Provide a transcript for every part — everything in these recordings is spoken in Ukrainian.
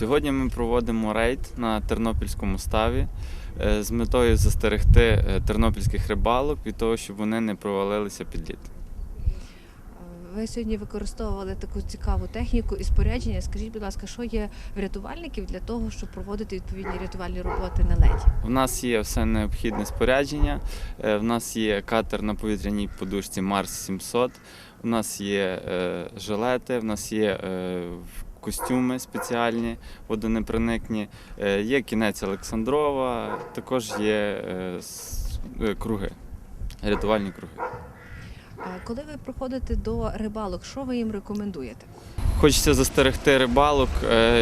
Сьогодні ми проводимо рейд на Тернопільському ставі е, з метою застерегти е, тернопільських рибалок від того, щоб вони не провалилися під лід. Ви сьогодні використовували таку цікаву техніку і спорядження. Скажіть, будь ласка, що є в рятувальників для того, щоб проводити відповідні рятувальні роботи на леді? У нас є все необхідне спорядження. е, В нас є катер на повітряній подушці Марс 700. У нас є е, жилети, в нас є е, костюми спеціальні, водонепроникні, е, є кінець Олександрова, також є е, е, круги, рятувальні круги. Коли ви приходите до рибалок, що ви їм рекомендуєте? Хочеться застерегти рибалок,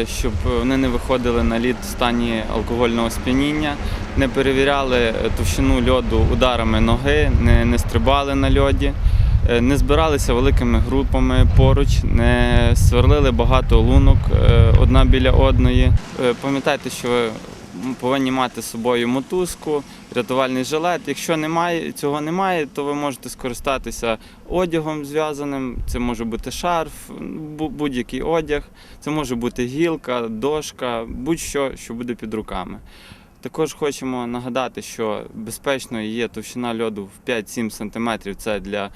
щоб вони не виходили на лід в стані алкогольного сп'яніння, не перевіряли товщину льоду ударами ноги, не, не стрибали на льоді, не збиралися великими групами поруч, не сверлили багато лунок е, одна біля одної. Е, Пам'ятайте, що ви повинні мати з собою мотузку, рятувальний жилет. Якщо немає, цього немає, то ви можете скористатися одягом зв'язаним. Це може бути шарф, будь-який одяг, це може бути гілка, дошка, будь-що, що буде під руками. Також хочемо нагадати, що безпечною є товщина льоду в 5-7 см. Це для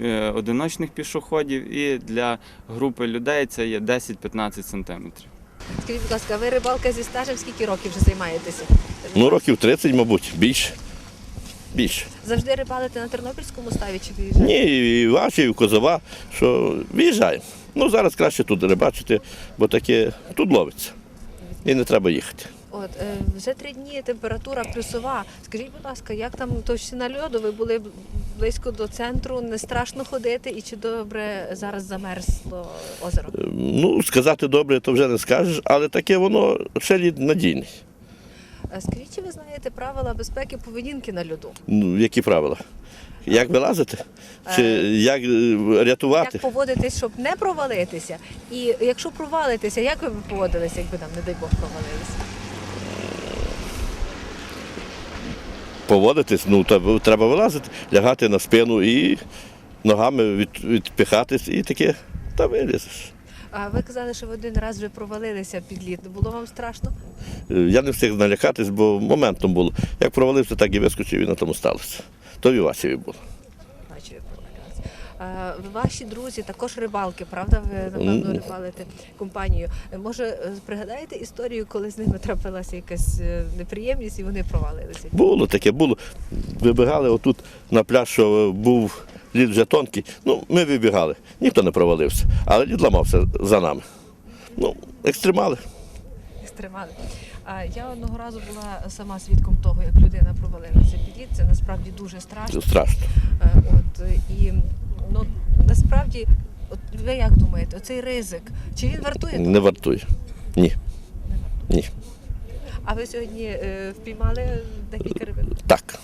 е, одиночних пішоходів, і для групи людей це є 10-15 см. Скажіть, будь ласка, ви рибалка зі стажем скільки років вже займаєтеся? Ну, років 30, мабуть, більше. Більше. Завжди рибалите на Тернопільському ставі чи виїжджаєте? Ні, і ваші, і в Козова, що виїжджаємо. Ну, зараз краще тут рибачити, бо таке тут ловиться. І не треба їхати. От е, вже три дні температура плюсова. Скажіть, будь ласка, як там товщина льоду? Ви були близько до центру, не страшно ходити, і чи добре зараз замерзло озеро? Е, Ну, сказати добре, то вже не скажеш, але таке воно ще лід надійний. Е, Скажіть, чи ви знаєте правила безпеки поведінки на льоду? Ну, які правила? Як вилазити? Чи як рятувати? Як поводитись, щоб не провалитися? І якщо провалитися, як ви б поводилися, якби там, не дай Бог, провалилися? Поводитись, ну треба вилазити, лягати на спину і ногами від, відпихатись, і таке, та вилізеш. А ви казали, що ви один раз вже провалилися під лід. Було вам страшно? Е, Я не встиг налякатись, бо моментом було. Як провалився, так і вискочив і на тому сталося. То в Івасіві було. Бачу, ви провалилися. А, Ваші друзі також рибалки, правда? Ви напевно рибалите компанію. Е, Може, е, пригадаєте історію, коли з ними трапилася якась е, неприємність і вони провалилися? Було таке, було. Вибігали отут на пляж, що був лід вже тонкий. Ну, ми вибігали, ніхто не провалився, але лід ламався за нами. Ну, екстремали. Екстремали. А я одного разу була сама свідком того, як людина провалилася під лід. Це насправді дуже страшно. Страшно. Е, От е, і ну насправді, от ви як думаєте, оцей ризик, чи він вартує? Не вартує. Ні. Ні. А ви сьогодні е, впіймали декілька рибин? Так.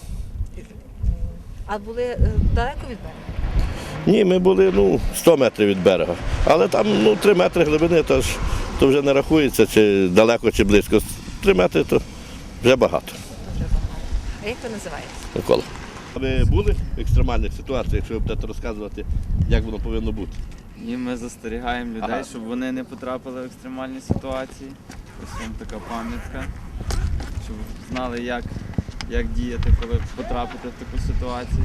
А були е, далеко від берега? Ні, ми були ну, 100 метрів від берега. Але там ну, 3 метри глибини, то, ж, то вже не рахується, чи далеко, чи близько. 3 метри то вже багато. То вже багато. А як ви називаєтесь? Микола. Ви були в екстремальних ситуаціях, якщо ви будете розказувати, як воно повинно бути? І ми застерігаємо людей, Ага. щоб вони не потрапили в екстремальні ситуації. Ось вам така пам'ятка, щоб знали, як, як діяти, коли потрапите в таку ситуацію.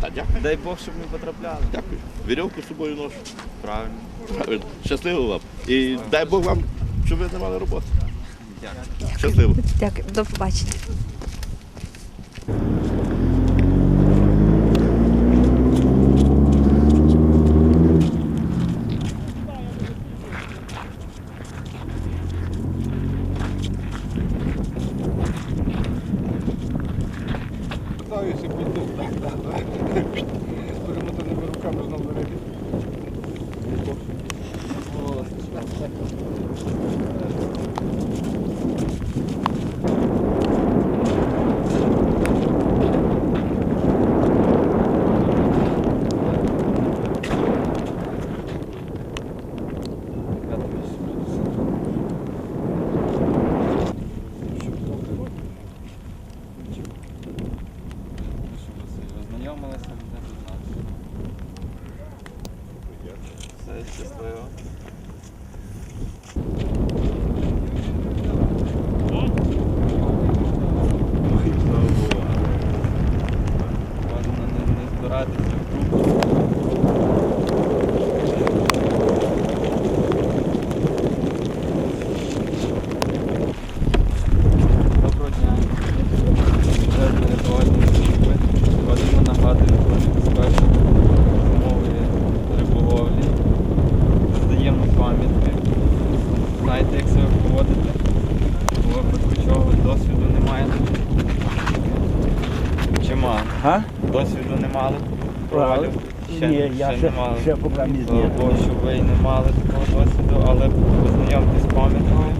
Та дякую. Дай Бог, щоб не потрапляли. Дякую. Вірьовку з собою ношу. Правильно. Правильно. Щасливо вам. І дай Бог вам, щоб ви не мали роботи. Дякую. Щасливо. Дякую, до побачення. камеру знову зарядити. Ознайомилися. щасливо. Можна не збиратися в групу. Га? Досвіду не мали? Провалів? Ще, Ні, я ще, не мали. ще поки не Слава знаю. Богу, що ви не мали такого досвіду, але познайомтесь з пам'яткою.